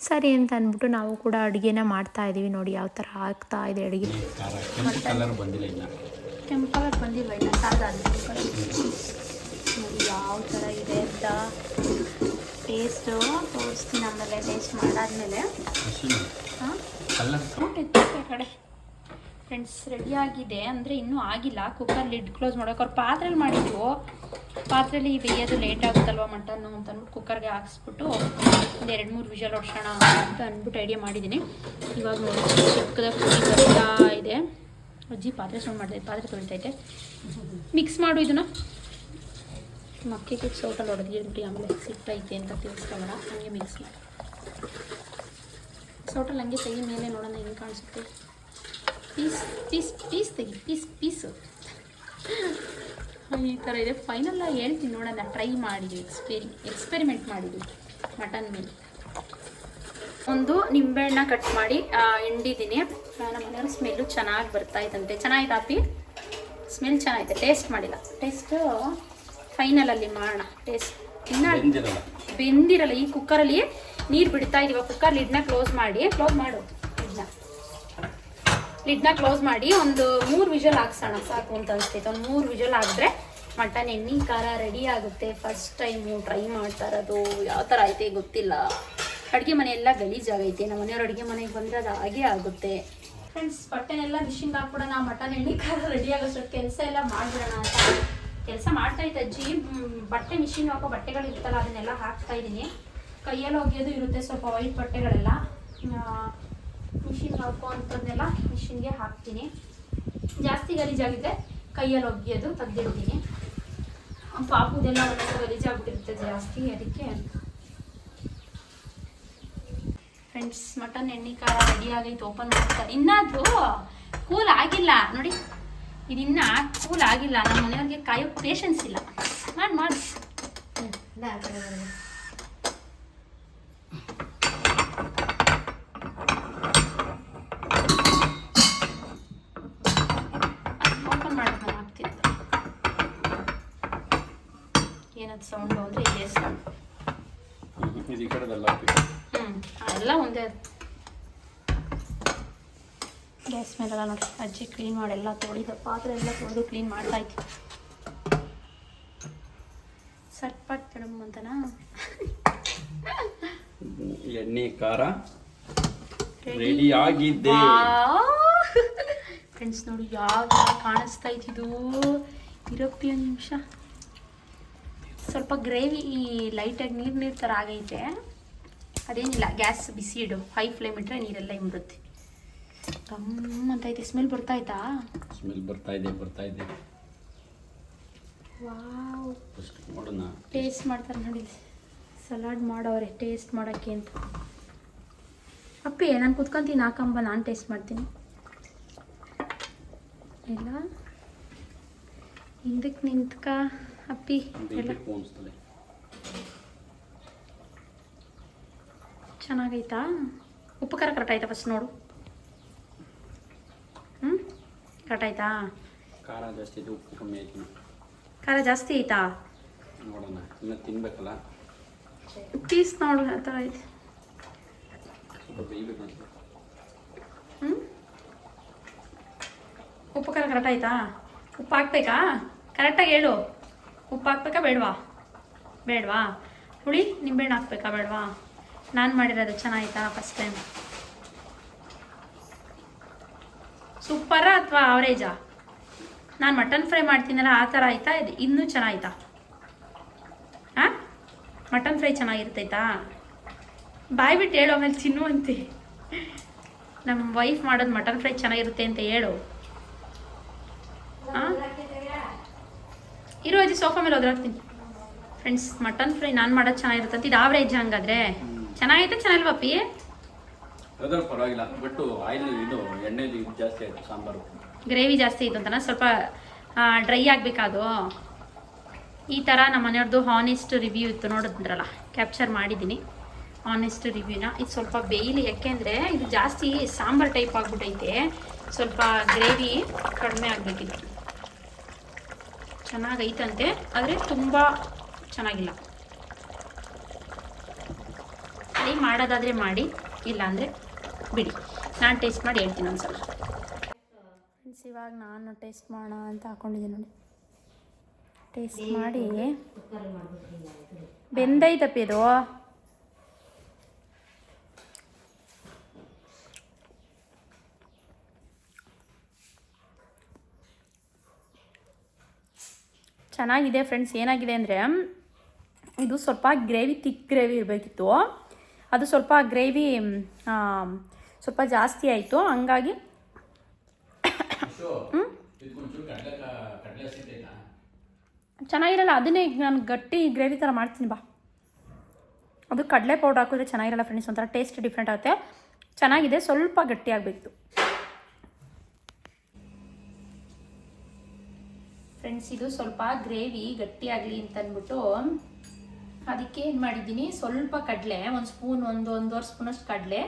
ಸರಿ ಅಂತ ಅಂದ್ಬಿಟ್ಟು ನಾವು ಕೂಡ ಅಡುಗೆನ ಮಾಡ್ತಾ ಇದ್ದೀವಿ ನೋಡಿ ಯಾವ ಥರ ಆಗ್ತಾ ಇದೆ ಅಡುಗೆ. ಕೆಂಪು ಕಲರ್ ಬಂದಿಲ್ಲ ಇಲ್ಲ ನೋಡಿ ಯಾವ ಥರ ಇದೆ ಅಂತ ಟೇಸ್ಟು ತೋರಿಸ್ತೀನಿ ಆಮೇಲೆ ಟೇಸ್ಟ್ ಮಾಡಾದ್ಮೇಲೆ. ಹಾಂ? ಕಡೆ. ಫ್ರೆಂಡ್ಸ್ ರೆಡಿ ಆಗಿದೆ ಅಂದರೆ ಇನ್ನೂ ಆಗಿಲ್ಲ ಕುಕ್ಕರ್ ಲಿಡ್ ಕ್ಲೋಸ್ ಮಾಡೋಕೆ ಅವ್ರು ಪಾತ್ರೆಲಿ ಮಾಡಿದ್ವು ಪಾತ್ರೆಲಿ ಬೇಯೋದು ಲೇಟ್ ಆಗುತ್ತಲ್ವ ಮಟನ್ನು ಅಂತ ಅಂದ್ಬಿಟ್ಟು ಕುಕ್ಕರ್ಗೆ ಹಾಕ್ಸ್ಬಿಟ್ಟು ಒಂದು ಎರಡು ಮೂರು ವಿಷಲ್ ಹೊಡ್ಸೋಣ ಅಂತ ಅಂದ್ಬಿಟ್ಟು ಐಡಿಯಾ ಮಾಡಿದ್ದೀನಿ. ಇವಾಗ ನೋಡಿ ಬರ್ತಾ ಇದೆ. ಅಜ್ಜಿ ಪಾತ್ರೆ ಸೌಂಡ್ ಮಾಡಿದೆ ಪಾತ್ರೆ ತೊಳಿತೈತೆ ಮಿಕ್ಸ್ ಮಾಡು ಇದನ್ನು. ಮಕ್ಕಿಗೆ ಸೌಟಲ್ಲಿ ಹೊಡೆದಿದ್ಬಿಟ್ಟು ಆಮೇಲೆ ಸಿಟ್ಟೈತೆ ಅಂತ ತಿಳಿಸ್ಕೊಳ್ಳೋಣ ಹಂಗೆ ಮಿಕ್ಸ್ ಮಾಡಿ. ಸೌಟಲ್ಲಿ ಹಂಗೆ ತೆಗಿ ಮೇಲೆ ನೋಡೋಣ ಹೆಂಗೆ ಕಾಣಿಸುತ್ತೆ. ಪೀಸ್ ಪೀಸ್ ಪೀಸ್ ತೆಗಿ ಪೀಸ್ ಪೀಸು. ಈ ಥರ ಇದೆ. ಫೈನಲ್ ಹೇಳ್ತೀನಿ ನೋಡೋಣ ಟ್ರೈ ಮಾಡಿದ್ವಿ ಎಕ್ಸ್ಪೆರಿ ಎಕ್ಸ್ಪೆರಿಮೆಂಟ್ ಮಾಡಿದ್ವಿ ಮಟನ್ ಮೇಲೆ ಒಂದು ನಿಂಬೆಹಣ್ಣ ಕಟ್ ಮಾಡಿ ಎಂಡಿದ್ದೀನಿ ಹಿಂಡಿದ್ದೀನಿ. ನಮ್ಮ ಮನೆಯವ್ರ ಸ್ಮೆಲ್ಲು ಚೆನ್ನಾಗಿ ಬರ್ತಾ ಇದ್ದಂತೆ. ಚೆನ್ನಾಗಿದೆ ಅಪ್ಪಿ ಸ್ಮೆಲ್ ಚೆನ್ನಾಗಿದೆ. ಟೇಸ್ಟ್ ಮಾಡಿಲ್ಲ. ಟೇಸ್ಟು ಫೈನಲಲ್ಲಿ ಮಾಡೋಣ. ಟೇಸ್ಟ್ ಇನ್ನೂ ಬೆಂದಿರಲ್ಲ. ಬೆಂದಿರಲ್ಲ. ಈ ಕುಕ್ಕರಲ್ಲಿ ನೀರು ಬಿಡ್ತಾ ಇದೀವ. ಕುಕ್ಕರ್ ಲಿಡ್ನ ಕ್ಲೋಸ್ ಮಾಡಿ. ಕ್ಲೋಸ್ ಮಾಡು. ಲಿಡ್ನ ಲಿಡ್ನ ಕ್ಲೋಸ್ ಮಾಡಿ ಒಂದು ಮೂರು ವಿಜಲ್ ಹಾಕ್ಸೋಣ. ಸಾಕು ಅಂತ ಅನಿಸ್ತೈತೆ ಒಂದು ಮೂರು ವಿಜಲ್ ಹಾಕಿದ್ರೆ ಮಟನ್ ಎಣ್ಣೆ, ಖಾರ ರೆಡಿ ಆಗುತ್ತೆ. ಫಸ್ಟ್ ಟೈಮು ಟ್ರೈ ಮಾಡ್ತಾ ಇರೋದು ಯಾವ ಥರ ಐತೆ ಗೊತ್ತಿಲ್ಲ. ಅಡುಗೆ ಮನೆ ಎಲ್ಲ ಗಲೀಜಾಗೈತೆ ನಮ್ಮ ಮನೆಯವ್ರ ಅಡುಗೆ ಮನೆಗೆ ಬಂದರೆ ಅದು ಹಾಗೇ ಆಗುತ್ತೆ. ಫ್ರೆಂಡ್ಸ್ ಬಟ್ಟೆನೆಲ್ಲ ಮಿಷಿನ್ಗೆ ಹಾಕ್ಬಿಡೋಣ. ಮಟನ್ ಎಣ್ಣೆ, ಖಾರ ರೆಡಿ ಆಗೋಷ್ಟು ಕೆಲಸ ಎಲ್ಲ ಮಾಡಿಬಿಡೋಣ ಅಂತ. ಕೆಲಸ ಮಾಡ್ತಾ ಅಜ್ಜಿ. ಬಟ್ಟೆ ಮಿಷಿನ್ ಹಾಕೋ ಬಟ್ಟೆಗಳು ಇರ್ತಲ್ಲ ಅದನ್ನೆಲ್ಲ ಹಾಕ್ತಾ ಇದ್ದೀನಿ. ಕೈಯಲ್ಲಿ ಒಗೆಯೋದು ಇರುತ್ತೆ, ಸ್ವಲ್ಪ ವೈಟ್ ಬಟ್ಟೆಗಳೆಲ್ಲ. ಮಿಷಿನ್ ಹಾಕೋ ಅಂಥದ್ದನ್ನೆಲ್ಲ ಮಿಷಿನ್ಗೆ ಹಾಕ್ತೀನಿ. ಜಾಸ್ತಿ ಗಲೀಜಾಗಿದ್ದರೆ ಕೈಯಲ್ಲಿ ಒಗ್ಗಿಯೋದು ತೆಗ್ದಿಡ್ತೀನಿ. ಪಾಪುದೆಲ್ಲ ಒಂದೊಂದು ಗಲೀಜಾಗ್ಬಿಟ್ಟಿರುತ್ತೆ ಜಾಸ್ತಿ ಅದಕ್ಕೆ. ಫ್ರೆಂಡ್ಸ್ ಮಟನ್ ಎಣ್ಣೆ, ಖಾರ ರೆಡಿ ಆಗೈತೆ ಓಪನ್ ಮಾಡ್ತಾರೆ. ಇನ್ನದು ಕೂಲ್ ಆಗಿಲ್ಲ. ನೋಡಿ, ಇದಿನ್ನ ಕೂಲ್ ಆಗಿಲ್ಲ. ನಮ್ಮ ಮನೆಯವ್ರಿಗೆ ಕಾಯೋ ಪೇಷನ್ಸ್ ಇಲ್ಲ. ಮಾಡಿ ಮಾಡಿ ಓಪನ್ ಮಾಡೋದು ನಾನು ಹಾಕ್ತೀನಿ ಏನದು ಸೌಂಡ್ ಅಂದರೆ ಇದೇ ಸೌಂಡ್ ಇದು ಈ ಕಡೆದೆಲ್ಲ ಹ್ಞೂ ಎಲ್ಲ ಒಂದೇ ಗ್ಯಾಸ್ ಮೇಲೆಲ್ಲ ನೋಡಿ ಅಜ್ಜಿ ಕ್ಲೀನ್ ಮಾಡಿ ಎಲ್ಲ ತೊಳಿದ ಪಾತ್ರೆ ಎಲ್ಲ ತೊಳೆದು ಕ್ಲೀನ್ ಮಾಡ್ತಾ ಇತ್ತು ಸಟ್ಪಟ್ ಅಂತನಾ? ಎಣ್ಣೆ ಖಾರ. ರೆಡಿ ಆಗಿದೆ ಫ್ರೆಂಡ್ಸ್ ನೋಡಿ ಯಾವ ಕಾಣಿಸ್ತಾ ಇದ್ದಿದ್ದು? ಇರಪ್ಪಿ ಒಂದು ನಿಮಿಷ. ಸ್ವಲ್ಪ ಗ್ರೇವಿ ಲೈಟಾಗಿ ನೀರು ನೀರು ಥರ ಆಗೈತೆ. ಅದೇನಿಲ್ಲ ಗ್ಯಾಸ್ ಬಿಸಿ ಇಡು. ಹೈ ಫ್ಲೇಮ್ ಇಟ್ಟರೆ ನೀರೆಲ್ಲ ಇಂಬರುತ್ತೆ ಕಮ್ಮ ಅಂತ ಐತೆ ಸ್ಮೆಲ್ ಬರ್ತಾ ಐತಾ ಸ್ಮೆಲ್ ಬರ್ತಾ ಇದೆ ಬರ್ತಾ ಇದೆ. ವಾವ್. ನೋಡೋಣ. ಟೇಸ್ಟ್ ಮಾಡ್ತಾರೆ ನೋಡಿ. ಸಲಾಡ್ ಮಾಡೋರೆ ಟೇಸ್ಟ್ ಮಾಡೋಕ್ಕೆ ಅಂತ. ಅಪ್ಪಿ ನಾನು ಕುತ್ಕೊಂತೀನಿ ಹಾಕಂಬ ನಾನು ಟೇಸ್ಟ್ ಮಾಡ್ತೀನಿ. ಇಲ್ಲ. ಹಿಂದಕ್ಕೆ ನಿಂತ್ಕ. ಅಪ್ಪಿ ಚೆನ್ನಾಗೈತಾ? ಉಪ್ಪು ಖಾರ ಕರೆಕ್ಟ್ ಆಯ್ತಾ ಫಸ್ಟ್ ನೋಡು. ಹ್ಞೂ ಕರೆಕ್ಟ್ ಆಯ್ತಾ? ಖಾರ ಜಾಸ್ತಿ ಇದೆ ಉಪ್ಪು ಕಮ್ಮಿ ಆಯ್ತು ಖಾರ ಜಾಸ್ತಿ ಐತಾ ನೋಡೋಣ ಇನ್ನು ತಿನ್ಬೇಕಲ್ಲ? ಪೀಸ್ ನೋಡು ಆ ಥರ ಐತೆ ಹ್ಞೂ ಉಪ್ಪು ಖಾರ ಕರೆಕ್ಟ್ ಆಯ್ತಾ? ಉಪ್ಪು ಹಾಕ್ಬೇಕಾ? ಕರೆಕ್ಟಾಗಿ ಹೇಳು. ಉಪ್ಪು ಹಾಕ್ಬೇಕಾ ಬೇಡವಾ? ಬೇಡವಾ? ಹುಳಿ ನಿಂಬೆಹಣ್ಣು ಹಾಕ್ಬೇಕಾ ಬೇಡವಾ? ನಾನು ಮಾಡಿರೋದು ಚೆನ್ನಾಗಿತ್ತಾ ಫಸ್ಟ್ ಟೈಮ್ ಸೂಪರ ಅಥವಾ ಅವರೇಜಾ ನಾನು ಮಟನ್ ಫ್ರೈ ಮಾಡ್ತೀನಲ್ಲ ಆ ಥರ ಆಯ್ತಾ? ಇದು ಇನ್ನೂ ಚೆನ್ನಾಯ್ತಾ ಹಾಂ ಮಟನ್ ಫ್ರೈ ಚೆನ್ನಾಗಿರ್ತೈತಾ ಬಾಯ್ ಬಿಟ್ಟು ಹೇಳು, ಆಮೇಲೆ ತಿನ್ನುವಂತೆ ನಮ್ಮ ವೈಫ್ ಮಾಡೋದು ಮಟನ್ ಫ್ರೈ ಚೆನ್ನಾಗಿರುತ್ತೆ ಅಂತ ಹೇಳು ಹಾಂ ಇರೋ ಅಜ್ಜಿ ಸೋಫಾ ಮೇಲೆ ಒದರಾಗ್ತೀನಿ ಫ್ರೆಂಡ್ಸ್ ಮಟನ್ ಫ್ರೈ ನಾನು ಮಾಡೋದು ಚೆನ್ನಾಗಿರುತ್ತೆ. ಇದು ಆವ್ರೇಜ್ ಹಂಗಾದ್ರೆ. ಚೆನ್ನಾಗೈತೆ ಚೆನ್ನಾಗಿಲ್ವಾ ಪಿ ಅದ್ರ ಪರವಾಗಿಲ್ಲ ಬಟ್ ಆಯಿಲ್ ಇದು ಎಣ್ಣೆ ಜಾಸ್ತಿ ಆಯ್ತು ಸಾಂಬಾರು. ಗ್ರೇವಿ ಜಾಸ್ತಿ ಇತ್ತು ಅಂತನ? ಸ್ವಲ್ಪ ಡ್ರೈ ಆಗಬೇಕಾದು? ಈ ಥರ ನಮ್ಮ ಮನೆಯವ್ರದ್ದು ಹಾನೆಸ್ಟ್ ರಿವ್ಯೂ ಇತ್ತು ನೋಡಿದ್ರಲ್ಲ ಕ್ಯಾಪ್ಚರ್ ಮಾಡಿದ್ದೀನಿ. ಹಾನೆಸ್ಟ್ ರಿವ್ಯೂನ ಇದು ಸ್ವಲ್ಪ ಬೇಯಲಿ ಯಾಕೆಂದರೆ ಇದು ಜಾಸ್ತಿ ಸಾಂಬಾರ್ ಟೈಪ್ ಆಗ್ಬಿಟ್ಟೈತೆ ಸ್ವಲ್ಪ ಗ್ರೇವಿ ಕಡಿಮೆ ಆಗಬೇಕಿತ್ತು. ಚೆನ್ನಾಗೈತಂತೆ ಆದರೆ ತುಂಬ ಚೆನ್ನಾಗಿಲ್ಲ. ಟ್ರೈ ಮಾಡೋದಾದರೆ ಮಾಡಿ ಇಲ್ಲಾಂದರೆ ಬಿಡಿ. ನಾನು ಟೇಸ್ಟ್ ಮಾಡಿ ಹೇಳ್ತೀನಿ ಒಂದ್ಸಲ. ಫ್ರೆಂಡ್ಸ್ ಇವಾಗ ನಾನು ಟೇಸ್ಟ್ ಮಾಡೋಣ ಅಂತ ಹಾಕೊಂಡಿದ್ದೀನಿ ನೋಡಿ. ಟೇಸ್ಟ್ ಮಾಡಿ. ಬೆಂದೈತಪ್ಪ ಇದು. ಚೆನ್ನಾಗಿದೆ ಫ್ರೆಂಡ್ಸ್. ಏನಾಗಿದೆ ಅಂದರೆ, ಇದು ಸ್ವಲ್ಪ ಗ್ರೇವಿ, ತಿಕ್ ಗ್ರೇವಿ ಇರಬೇಕಿತ್ತು. ಅದು ಸ್ವಲ್ಪ ಗ್ರೇವಿ ಸ್ವಲ್ಪ ಜಾಸ್ತಿ ಆಯಿತು. ಹಂಗಾಗಿ ಚೆನ್ನಾಗಿರಲ್ಲ, ಅದನ್ನೇ ನಾನು ಗಟ್ಟಿ ಗ್ರೇವಿ ಥರ ಮಾಡ್ತೀನಿ ಬಾ. ಅದು ಕಡಲೆ ಪೌಡರ್ ಹಾಕಿದ್ರೆ ಚೆನ್ನಾಗಿರಲ್ಲ ಫ್ರೆಂಡ್ಸ್ ಒಂಥರ ಟೇಸ್ಟ್ ಡಿಫ್ರೆಂಟ್ ಆಗುತ್ತೆ. ಚೆನ್ನಾಗಿದೆ, ಸ್ವಲ್ಪ ಗಟ್ಟಿ ಆಗಬೇಕಿತ್ತು. ಫ್ರೆಂಡ್ಸ್ ಇದು ಸ್ವಲ್ಪ ಗ್ರೇವಿ ಗಟ್ಟಿಯಾಗಲಿ ಅಂತ ಅಂದ್ಬಿಟ್ಟು ಅದಕ್ಕೆ ಏನು ಮಾಡಿದ್ದೀನಿ? ಸ್ವಲ್ಪ ಕಡಲೆ, ಒಂದು ಸ್ಪೂನ್, ಒಂದು ಒಂದೂವರೆ ಸ್ಪೂನಷ್ಟು ಕಡಲೆ.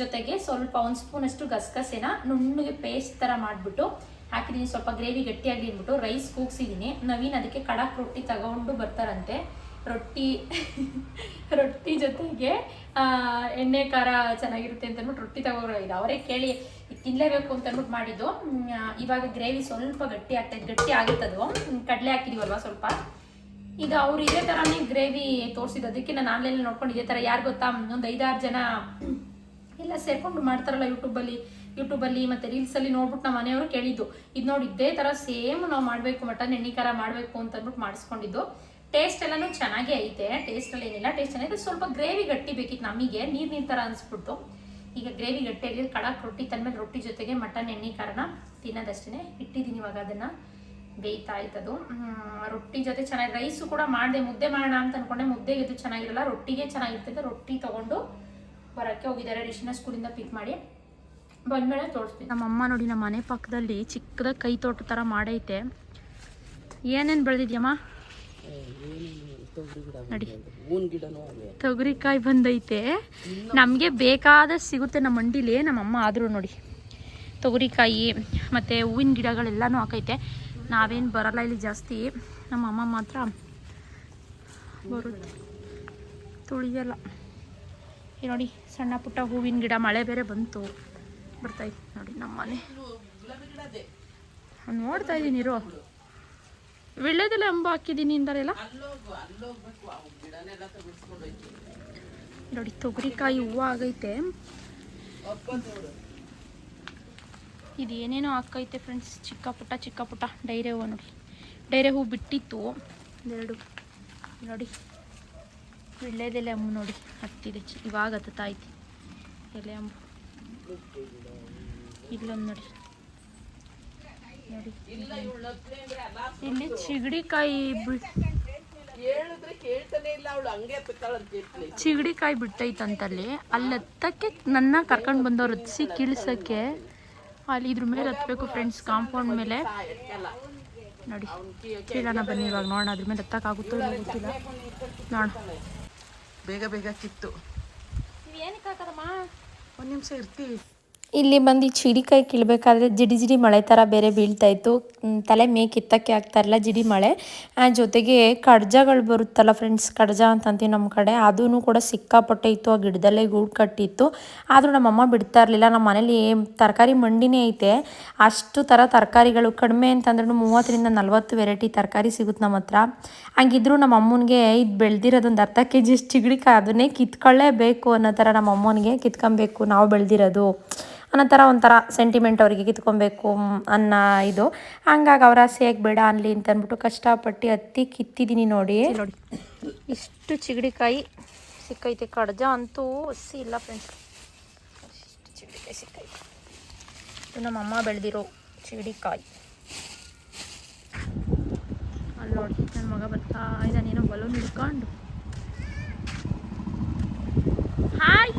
ಜೊತೆಗೆ ಸ್ವಲ್ಪ ಒಂದು ಸ್ಪೂನಷ್ಟು ಗಸಗಸೆನ ನುಣ್ಣಗೆ ಪೇಸ್ಟ್ ಥರ ಮಾಡಿಬಿಟ್ಟು ಹಾಕಿದ್ದೀನಿ ಸ್ವಲ್ಪ ಗ್ರೇವಿ ಗಟ್ಟಿಯಾಗಿ ಅಂದ್ಬಿಟ್ಟು ರೈಸ್ ಕೂಗ್ಸಿದ್ದೀನಿ ನವೀನ್ ಅದಕ್ಕೆ ಕಡಕ್ ರೊಟ್ಟಿ ತಗೊಂಡು ಬರ್ತಾರಂತೆ. ರೊಟ್ಟಿ ರೊಟ್ಟಿ ಜೊತೆಗೆ ಎಣ್ಣೆ ಖಾರ ಚೆನ್ನಾಗಿರುತ್ತೆ ಅಂತ ಅಂದ್ಬಿಟ್ಟು ರೊಟ್ಟಿ ತಗೋರು ಅವರೇ ಕೇಳಿ ತಿನ್ಲೇಬೇಕು ಅಂತ ಅಂದ್ಬಿಟ್ಟು ಮಾಡಿದ್ದು. ಇವಾಗ ಗ್ರೇವಿ ಸ್ವಲ್ಪ ಗಟ್ಟಿ ಆಗ್ತೈತೆ ಗಟ್ಟಿ ಆಗುತ್ತದು ಕಡಲೆ ಹಾಕಿದೀವಲ್ವಾ ಸ್ವಲ್ಪ. ಈಗ ಅವ್ರು ಇದೇ ಥರನೇ ಗ್ರೇವಿ ತೋರಿಸಿದ್ದು. ಅದಕ್ಕೆ ನಾನು ಆನ್ಲೈನಲ್ಲಿ ನೋಡ್ಕೊಂಡು ಇದೇ ಥರ ಯಾರು ಗೊತ್ತಾ? ಒಂದು ಐದಾರು ಜನ ಎಲ್ಲ ಸೇರ್ಕೊಂಡು ಮಾಡ್ತಾರಲ್ಲ ಯೂಟ್ಯೂಬಲ್ಲಿ ಯೂಟ್ಯೂಬಲ್ಲಿ ಮತ್ತು ರೀಲ್ಸಲ್ಲಿ ನೋಡ್ಬಿಟ್ಟು ನಮ್ಮ ಮನೆಯವರು ಕೇಳಿದ್ದು. ಇದು ನೋಡಿ ಇದೇ ಥರ ಸೇಮ್ ನಾವು ಮಾಡಬೇಕು, ಮಟನ್, ಎಣ್ಣೆ ಖಾರ ಮಾಡಬೇಕು ಅಂತ ಅಂದ್ಬಿಟ್ಟು ಮಾಡಿಸ್ಕೊಂಡಿದ್ದು. ಟೇಸ್ಟ್ ಎಲ್ಲನೂ ಚೆನ್ನಾಗೇ ಐತೆ. ಟೇಸ್ಟಲ್ಲಿ ಏನಿಲ್ಲ. ಟೇಸ್ಟ್ ಚೆನ್ನಾಗಿದೆ ಸ್ವಲ್ಪ ಗ್ರೇವಿ ಗಟ್ಟಿ ಬೇಕಿತ್ತು ನಮಗೆ. ನೀರು ನೀರು ಥರ ಅನಿಸ್ಬಿಟ್ಟು ಈಗ ಗ್ರೇವಿ ಗಟ್ಟಿಯಾಗಿ ಕಡಕ್ ರೊಟ್ಟಿ ತಂದಮೇಲೆ ರೊಟ್ಟಿ ಜೊತೆಗೆ ಮಟನ್ ಎಣ್ಣೆ ಕಾರಣ ತಿನ್ನೋದಷ್ಟೇ ಇಟ್ಟಿದ್ದೀನಿ ಇವಾಗ ಅದನ್ನು. ಬೇಯ್ತಾ ಇತ್ತದು ರೊಟ್ಟಿ ಜೊತೆ ಚೆನ್ನಾಗಿ ರೈಸು ಕೂಡ ಮಾಡಿದೆ ಮುದ್ದೆ ಮಾಡೋಣ ಅಂತ ಅನ್ಕೊಂಡೆ. ಮುದ್ದೆ ಇದು ಚೆನ್ನಾಗಿರಲ್ಲ ರೊಟ್ಟಿಗೆ ಚೆನ್ನಾಗಿರ್ತದೆ. ರೊಟ್ಟಿ ತಗೊಂಡು ಹೊರಕ್ಕೆ ಹೋಗಿದ್ದಾರೆ. ರಿಷಿನ ಸ್ಕೂಲಿಂದ ಪಿಕ್ ಮಾಡಿ. ಬಂದಮೇಲೆ ತೋರಿಸ್ತೀನಿ. ನಮ್ಮ ಅಮ್ಮ ನೋಡಿ ನಮ್ಮ ಮನೆ ಪಕ್ಕದಲ್ಲಿ ಚಿಕ್ಕದಾಗಿ ಕೈ ತೋಟ ಥರ ಮಾಡೈತೆ. ಏನೇನು ಬೆಳೆದಿದ್ಯಮ್ಮ? ನೋಡಿ. ತೊಗರಿಕಾಯಿ ಬಂದೈತೆ. ನಮಗೆ ಬೇಕಾದಷ್ಟು ಸಿಗುತ್ತೆ ನಮ್ಮ ಮಂಡಿಲಿ ನಮ್ಮಮ್ಮ ಆದರೂ ನೋಡಿ. ತೊಗರಿಕಾಯಿ ಮತ್ತು ಹೂವಿನ ಗಿಡಗಳೆಲ್ಲನೂ ಹಾಕೈತೆ. ನಾವೇನು ಬರಲ್ಲ ಇಲ್ಲಿ ಜಾಸ್ತಿ. ನಮ್ಮ ಅಮ್ಮ ಮಾತ್ರ ಬರುತ್ತೆ. ತುಳಿಯಲ್ಲ. ಈ ನೋಡಿ ಸಣ್ಣ ಪುಟ್ಟ ಹೂವಿನ ಗಿಡ ಮಳೆ ಬೇರೆ ಬಂತು. ಬರ್ತೈತೆ ನೋಡಿ ನಮ್ಮ ಮನೆ ನೋಡ್ತಾ ಇದ್ದೀನಿ ಇರೋ. ವಿಳ್ಳೆದೆಲೆ ಅಂಬ ಹಾಕಿದ್ದೀನಿ ಅಂದರೆಲ್ಲ ನೋಡಿ, ತೊಗರಿಕಾಯಿ ಹೂವು ಆಗೈತೆ. ಇದು ಏನೇನೋ ಹಾಕೈತೆ ಫ್ರೆಂಡ್ಸ್ ಚಿಕ್ಕ ಪುಟ್ಟ ಚಿಕ್ಕ ಪುಟ್ಟ. ಡೈರೆ ಹೂವು ನೋಡಿ. ಡೈರೆ ಹೂವು ಬಿಟ್ಟಿತ್ತು. ಎರಡು. ನೋಡಿ, ವಿಳ್ಳೆದೆಲೆ ಅಂಬು ನೋಡಿ, ಹತ್ತಿದೆ. ಇವಾಗ ಹತ್ತೈತಿ ಎಲೆ ಅಂಬು. ಇಲ್ಲೊಂದು ನೋಡಿ. ನೋಡಿ ಇಲ್ಲಿ ಚಿಗಡಿಕಾಯಿ ಚಿಗಡಿಕಾಯಿ ಬಿಟ್ಟೈತಂತಲ್ಲಿ ಅಲ್ಲಿ ಹತ್ತಕ್ಕೆ ನನ್ನ ಕರ್ಕೊಂಡು ಬಂದವ್ರು ಹತ್ಸಿ ಕೀಳ್ಸಕ್ಕೆ ಅಲ್ಲಿ ಇದ್ರ ಮೇಲೆ ಹತ್ಬೇಕು ಫ್ರೆಂಡ್ಸ್ ಕಾಂಪೌಂಡ್ ಮೇಲೆ. ನೋಡಿ ಕೀಳೋಣ ಬನ್ನಿ ಇವಾಗ ನೋಡೋಣ ಅದ್ರ ಮೇಲೆ ಹತ್ತಕ್ಕಾಗುತ್ತೋ ಇಲ್ಲ ಗೊತ್ತಿಲ್ಲ. ನೋಡೋಣ ಬೇಗ ಬೇಗ ಕಿತ್ತು. ಏನಕ್ಕೆ ಹಾಕದಮ್ಮ? ಒಂದು ನಿಮಿಷ ಇರ್ತೀವಿ ಇಲ್ಲಿ ಬಂದು ಚಿಡಿಕಾಯಿ ಕೀಳಬೇಕಾದ್ರೆ ಜಿಡಿ ಜಿಡಿ ಮಳೆ ಥರ ಬೇರೆ ಬೀಳ್ತಾ ಇತ್ತು. ತಲೆ ಮೇ ಕಿತ್ತಕ್ಕೆ ಆಗ್ತಾ ಇರಲ್ಲ ಜಿಡಿ ಮಳೆ. ಜೊತೆಗೆ ಕಡ್ಜಗಳು ಬರುತ್ತಲ್ಲ ಫ್ರೆಂಡ್ಸ್ ಕಡ್ಜ ಅಂತಂತೀವಿ ನಮ್ಮ ಕಡೆ. ಅದೂ ಕೂಡ ಸಿಕ್ಕಾಪಟ್ಟೆ ಇತ್ತು, ಆ ಗಿಡದಲ್ಲೇ ಗೂಡು ಕಟ್ಟಿತ್ತು. ಆದರೂ ನಮ್ಮಮ್ಮ ಬಿಡ್ತಾ ಇರಲಿಲ್ಲ. ನಮ್ಮ ಮನೇಲಿ ತರಕಾರಿ ಮಂಡಿನೇ ಐತೆ. ಅಷ್ಟು ಥರ ತರಕಾರಿಗಳು ಕಡಿಮೆ ಅಂತಂದ್ರೂ ಮೂವತ್ತರಿಂದ ನಲ್ವತ್ತು ವೆರೈಟಿ ತರಕಾರಿ ಸಿಗುತ್ತೆ ನಮ್ಮ ಹತ್ರ. ಹಂಗಿದ್ರು ನಮ್ಮ ಅಮ್ಮನಿಗೆ ಇದು ಬೆಳೆದಿರೋದೊಂದು ಅರ್ಧ ಕೆ ಜಿ ಚಿಗಡಿಕಾಯಿ ಅದನ್ನೇ ಕಿತ್ಕೊಳ್ಳೇಬೇಕು ಅನ್ನೋ ಥರ ನಮ್ಮ ಅಮ್ಮನಿಗೆ ಕಿತ್ಕೊಬೇಕು, ನಾವು ಬೆಳೆದಿರೋದು. ಅನ್ನೋ ಥರ ಒಂಥರ ಸೆಂಟಿಮೆಂಟ್ ಅವರಿಗೆ ಕಿತ್ಕೊಬೇಕು ಅನ್ನೋ ಇದು. ಹಂಗಾಗಿ ಅವ್ರ ಆಸೆಯಾಗಿ ಬೇಡ ಅನ್ಲಿ ಅಂತ ಅಂದ್ಬಿಟ್ಟು ಕಷ್ಟಪಟ್ಟು ಹತ್ತಿ ಕಿತ್ತಿದ್ದೀನಿ ನೋಡಿ. ನೋಡಿ. ಇಷ್ಟು ಚಿಗಡಿಕಾಯಿ ಸಿಕ್ಕೈತೆ ಕಡ್ಜ. ಅಂತೂ ಹಸಿ ಇಲ್ಲ ಫ್ರೆಂಡ್ಸ್ ಇಷ್ಟು ಚಿಗಡಿಕಾಯಿ ಸಿಕ್ಕೈತೆ. ನಮ್ಮ ಅಮ್ಮ ಬೆಳೆದಿರೋ ಚಿಗಡಿಕಾಯಿ. ಅಲ್ಲಿ ನೋಡಿ ನನ್ನ ಮಗ ಬರ್ತಾ ಇದ್ದಾನೇನೋ ಬಲೂನ್ ಹಿಡ್ಕೊಂಡು. Hi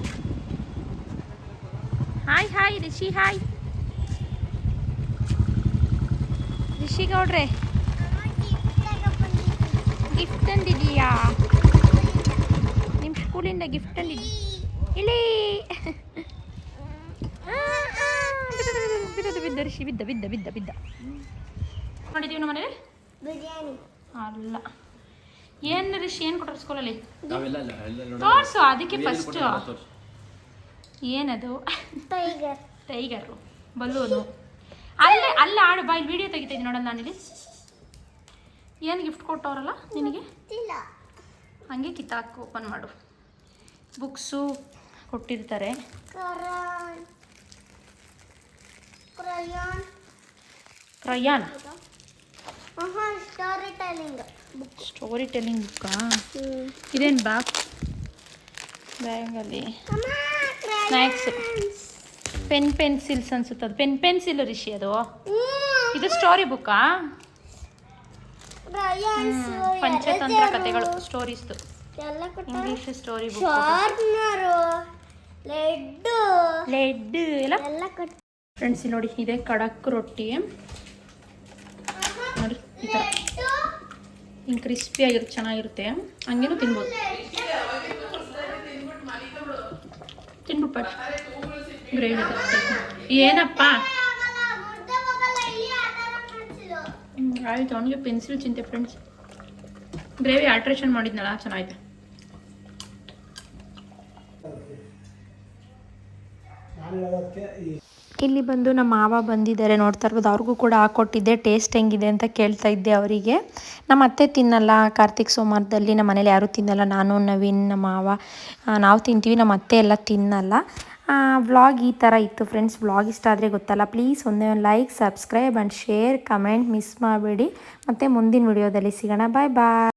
hi hi Rishi hi Rishi ಗೌಡ್ರೆ ಗಿಫ್ಟ್ ತಂದಿದೀಯಾ ನಿಮ್ಮ ಸ್ಕೂಲಿಂದ ಗಿಫ್ಟ್ ತಂದಿದ್ದಿ ಇಲ್ಲಿ. ಬಿದ್ದ ಬಿದ್ದ ರಿಷಿ ಬಿದ್ದ ಬಿದ್ದ ಬಿದ್ದ ಬಿದ್ದ. ಮಾಡಿದೀವಿ ನಮ್ಮ ಮನೇಲಿ? ಬಿರಿಯಾನಿ. ಅಲ್ಲ. ಏನು ರಿಷಿ ಏನು ಕೊಟ್ಟರು ಸ್ಕೂಲಲ್ಲಿ. ತೋರಿಸು ಅದಕ್ಕೆ ಫಸ್ಟ್. ಏನದು? ಟೈಗರ್ ಟೈಗರು ಬಲೂನು ಅಲ್ಲೇ ಅಲ್ಲೇ ಆಡು ಬಾ ಇಲ್ಲಿ ವಿಡಿಯೋ ತೆಗಿತಾ ಇದ್ದೀನಿ ನೋಡಲ್ಲ ನಾನಿಲ್ಲಿ ಏನು ಗಿಫ್ಟ್ ಕೊಟ್ಟವ್ರಲ್ಲ ನಿನಗೆ? ಇಲ್ಲ ಹಂಗೆ ಕಿತ್ತಾಕು ಓಪನ್ ಮಾಡು. ಬುಕ್ಸು ಕೊಟ್ಟಿರ್ತಾರೆ. Crayon story telling story telling ಬುಕ್ಕಾ ಇದೇನು ಬ್ಯಾಗ್ ಬ್ಯಾಗಲ್ಲಿ ಸ್ನ್ಯಾಕ್ಸ್ ಪೆನ್ ಪೆನ್ಸಿಲ್ಸ್ ಅನ್ಸುತ್ತೆ ಅದು ಪೆನ್ ಪೆನ್ಸಿಲ್ ರಿಷಿ ಅದು. ಇದು ಸ್ಟೋರಿ ಬುಕ್ಕಾ ಪಂಚತಂತ್ರ ಕಥೆಗಳು ಸ್ಟೋರೀಸ್ದು ಇಂಗ್ಲೀಷ್ ಸ್ಟೋರಿ ಬುಕ್ ಲೆಡ್ ಎಲ್ಲ ಫ್ರೆಂಡ್ಸ್ ನೋಡಿ ಇದೆ ಕಡಕ್ ರೊಟ್ಟಿ. ನೋಡಿ ಈ ಥರ ಹಿಂಗೆ ಕ್ರಿಸ್ಪಿ ಆಗಿರುತ್ತೆ ಚೆನ್ನಾಗಿರುತ್ತೆ. ಹಂಗೇನು ತಿನ್ಬೋದು. ತಿನ್ಬಿಟ್ಟು ಗ್ರೇವಿ ಏನಪ್ಪ? ಆಯ್ತು ಅವನಿಗೆ ಪೆನ್ಸಿಲ್ ಚಿಂತೆ ಫ್ರೆಂಡ್ಸ್ ಗ್ರೇವಿ ಆಲ್ಟ್ರೇಷನ್ ಮಾಡಿದ್ನಲ್ಲ ಚೆನ್ನಾಗಿದೆ ಇಲ್ಲಿ ಬಂದು ನಮ್ಮ ಮಾವ ಬಂದಿದ್ದಾರೆ ನೋಡ್ತಾ ಇರ್ಬೋದು. ಅವ್ರಿಗೂ ಕೂಡ ಹಾಕೊಟ್ಟಿದ್ದೆ ಟೇಸ್ಟ್ ಹೆಂಗಿದೆ ಅಂತ ಕೇಳ್ತಾ ಇದ್ದೆ ಅವರಿಗೆ. ನಮ್ಮ ಅತ್ತೆ ತಿನ್ನಲ್ಲ. ಕಾರ್ತಿಕ್ ಸೋಮವಾರದಲ್ಲಿ ನಮ್ಮ ಮನೇಲಿ ಯಾರೂ ತಿನ್ನಲ್ಲ. ನಾನು, ನವೀನ್, ನಮ್ಮ ಮಾವ ನಾವು ತಿಂತೀವಿ. ನಮ್ಮ ಅತ್ತೆ ಎಲ್ಲ ತಿನ್ನಲ್ಲ. ವ್ಲಾಗ್ ಈ ಥರ ಇತ್ತು ಫ್ರೆಂಡ್ಸ್. ವ್ಲಾಗ್ ಇಷ್ಟ ಆದರೆ ಗೊತ್ತಲ್ಲ. ಪ್ಲೀಸ್ ಒಂದೇ ಒಂದು like, subscribe and share, comment miss ಮಾಡಬೇಡಿ. ಮತ್ತು ಮುಂದಿನ ವಿಡಿಯೋದಲ್ಲಿ ಸಿಗೋಣ. ಬಾಯ್ ಬಾಯ್.